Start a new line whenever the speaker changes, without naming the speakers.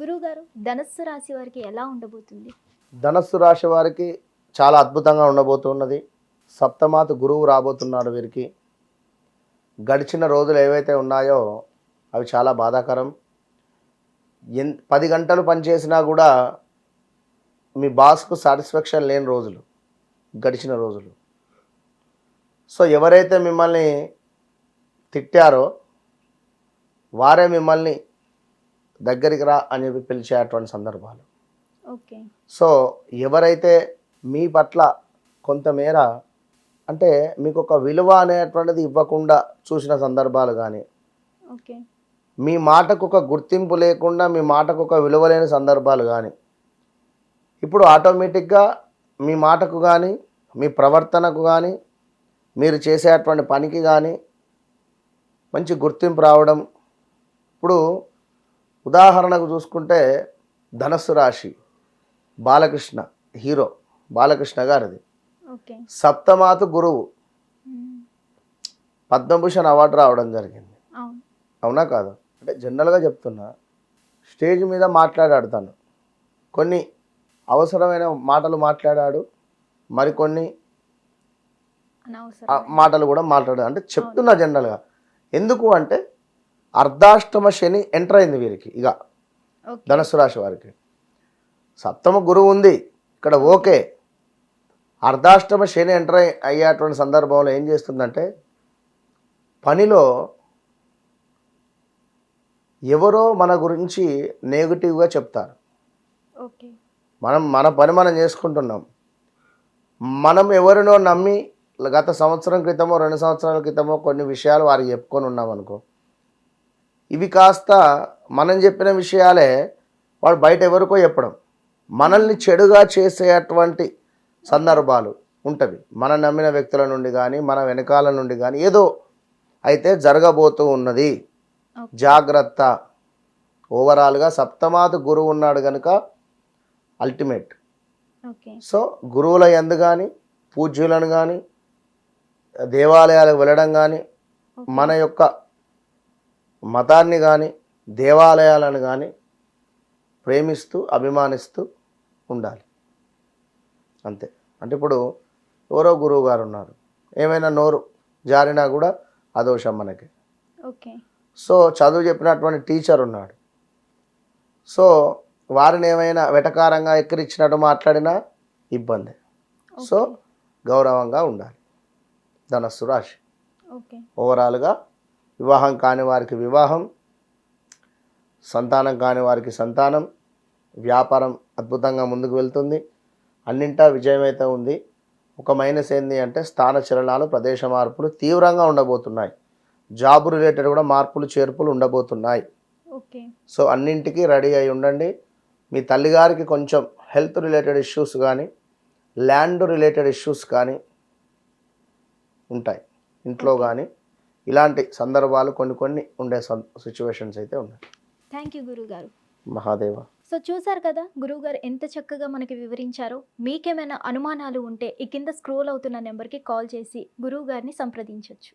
గురువుగారు ధనస్సు రాశి వారికి ఎలా ఉండబోతుంది?
ధనస్సు రాశి వారికి చాలా అద్భుతంగా ఉండబోతున్నది. సప్తమాత గురువు రాబోతున్నాడు వీరికి. గడిచిన రోజులు ఏవైతే ఉన్నాయో అవి చాలా బాధాకరం. ఎన్ పది గంటలు పనిచేసినా కూడా మీ బాస్కు సాటిస్ఫాక్షన్ లేని రోజులు గడిచిన రోజులు. సో ఎవరైతే మిమ్మల్ని తిట్టారో వారే మిమ్మల్ని దగ్గరికి రా అని చెప్పి పిలిచేటువంటి సందర్భాలు.
ఓకే.
సో ఎవరైతే మీ పట్ల కొంతమేర అంటే మీకు ఒక విలువ అనేటువంటిది ఇవ్వకుండా చూసిన సందర్భాలు కానీ
ఓకే.
మీ మాటకు ఒక గుర్తింపు లేకుండా మీ మాటకు ఒక విలువ లేని సందర్భాలు కానీ ఇప్పుడు ఆటోమేటిక్గా మీ మాటకు కానీ మీ ప్రవర్తనకు కానీ మీరు చేసేటువంటి పనికి కానీ మంచి గుర్తింపు రావడం ఇప్పుడు ఉదాహరణకు చూసుకుంటే ధనస్సు రాశి బాలకృష్ణ హీరో బాలకృష్ణ గారిది. సప్తమాతు గురువు. పద్మభూషణ్ అవార్డు రావడం జరిగింది.
అవును.
కాదు? అంటే జనరల్గా చెప్తున్నా స్టేజ్ మీద మాట్లాడాడు తను కొన్ని అవసరమైన మాటలు మాట్లాడాడు మరికొన్ని మాటలు కూడా మాట్లాడాడు. అంటే చెప్తున్నా జనరల్గా. ఎందుకు అంటే అర్ధాష్టమ శని ఎంటర్ అయింది వీరికి. ఇక ధనుసు రాశి వారికి. సప్తమ గురువు ఉంది. ఇక్కడ ఓకే. అర్ధాష్టమ శని ఎంటర్ అయ్యి- అయ్యేటువంటి సందర్భంలో ఏం చేస్తుందంటే పనిలో ఎవరో మన గురించి నెగిటివ్గా చెప్తారు.
ఓకే.
మనం మన పని మనం చేసుకుంటున్నాం. మనం ఎవరినో నమ్మి గత సంవత్సరం క్రితమో రెండు సంవత్సరాల క్రితమో కొన్ని విషయాలు వారికి చెప్పుకొని ఉన్నాం అనుకో ఇవి కాస్త మనం చెప్పిన విషయాలే వాడు బయట ఎవరికో చెప్పడం. మనల్ని చెడుగా చేసేటువంటి సందర్భాలు ఉంటవి. మనం నమ్మిన వ్యక్తుల నుండి కానీ మన వెనకాల నుండి కానీ ఏదో అయితే జరగబోతూ ఉన్నది. జాగ్రత్త. ఓవరాల్గా సప్తమాత గురువు ఉన్నాడు కనుక అల్టిమేట్ సో గురువుల ఎందు కానీ పూజ్యులను కానీ దేవాలయాలకు వెళ్ళడం కానీ మన యొక్క మతాన్ని కానీ దేవాలయాలను కానీ ప్రేమిస్తూ అభిమానిస్తూ ఉండాలి. అంతే. అంటే ఇప్పుడు ఎవరో గురువు గారు ఉన్నారు. ఏమైనా నోరు జారినా కూడా అదోషం మనకి.
ఓకే.
సో చదువు చెప్పినటువంటి టీచర్ ఉన్నాడు. సో వారిని ఏమైనా వెటకారంగా ఎక్కిరించినట్టు మాట్లాడినా ఇబ్బంది. సో గౌరవంగా ఉండాలి. ధనస్సు రాశి.
ఓకే.
ఓవరాల్గా వివాహం కాని వారికి వివాహం సంతానం కాని వారికి సంతానం వ్యాపారం అద్భుతంగా ముందుకు వెళ్తుంది. అన్నింటా విజయమైతే ఉంది. ఒక మైనస్ ఏంది అంటే స్థాన చలనాలు ప్రదేశ మార్పులు తీవ్రంగా ఉండబోతున్నాయి. జాబ్ రిలేటెడ్ కూడా మార్పులు చేర్పులు ఉండబోతున్నాయి.
ఓకే.
సో అన్నింటికీ రెడీ అయి ఉండండి. మీ తల్లిగారికి కొంచెం హెల్త్ రిలేటెడ్ ఇష్యూస్ కానీ ల్యాండ్ రిలేటెడ్ ఇష్యూస్ కానీ ఉంటాయి. ఇంట్లో కానీ ఇలాంటి సందర్భాలు కొన్ని కొన్ని ఉండే సిచ్యువేషన్స్ అయితే ఉన్నాయి.
థ్యాంక్ యూ గురువుగారు
మహాదేవ.
సో చూసారు కదా గురువుగారు ఎంత చక్కగా మనకి వివరించారో? మీకేమైనా అనుమానాలు ఉంటే ఈ కింద స్క్రోల్ అవుతున్న నెంబర్కి కాల్ చేసి గురువుగారిని సంప్రదించవచ్చు